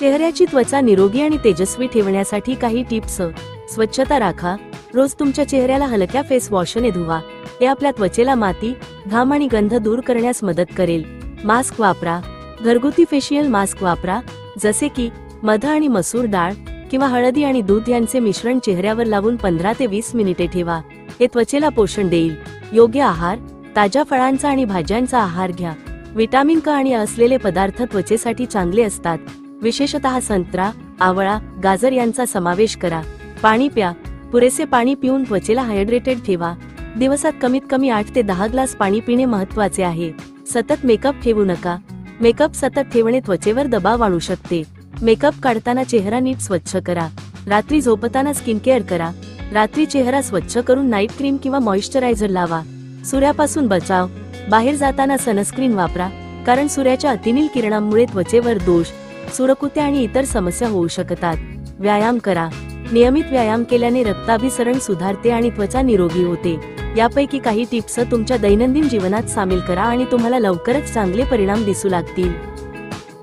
चेहऱ्याची त्वचा निरोगी आणि तेजस्वी ठेवण्यासाठी काही टिप्स. स्वच्छता राखा. रोज तुमच्या चेहऱ्याला हलक्या फेस वॉशने धुवा. हे आपल्या त्वचेला माती घाम आणि गंध दूर करण्यास मदत करेल. मास्क वापरा. घरगुती फेशियल मास्क वापरा. जसे की मध आणि मसूर डाळ किंवा हळदी आणि दूध यांचे मिश्रण चेहऱ्यावर लावून पंधरा ते वीस मिनिटे ठेवा. हे त्वचेला पोषण देईल. योग्य आहार ताज्या फळांचा आणि भाज्यांचा आहार घ्या. विटामिन क आणि असलेले पदार्थ त्वचेसाठी चांगले असतात. विशेषतः संत्रा आवळा गाजर यांचा समावेश करा. पाणी प्या. पुरेसे पाणी पिऊन त्वचेला हायड्रेटेड ठेवा. दिवसात कमीत कमी आठ ते दहा ग्लास पाणी पिणे महत्त्वाचे आहे. सतत मेकअप ठेवू नका. मेकअप सतत ठेवणे त्वचेवर दबाव आणू शकते. मेकअप काढताना चेहरा नीट स्वच्छ करा. रात्री झोपताना स्किन केअर करा. रात्री चेहरा स्वच्छ करून नाईट क्रीम किंवा मॉइश्चरायझर लावा. सूर्यापासून बचाव. बाहेर जाताना सनस्क्रीन वापरा. कारण सूर्याच्या अतिनील किरणांमुळे त्वचेवर दोष. सुरकुत्या आणि इतर समस्या होऊ शकतात. व्यायाम करा. नियमित व्यायाम केल्याने रक्ताभिसरण सुधारते आणि त्वचा निरोगी होते. यापैकी काही टिप्स तुमच्या दैनंदिन जीवनात सामील करा आणि तुम्हाला लवकरच चांगले परिणाम दिसू लागतील.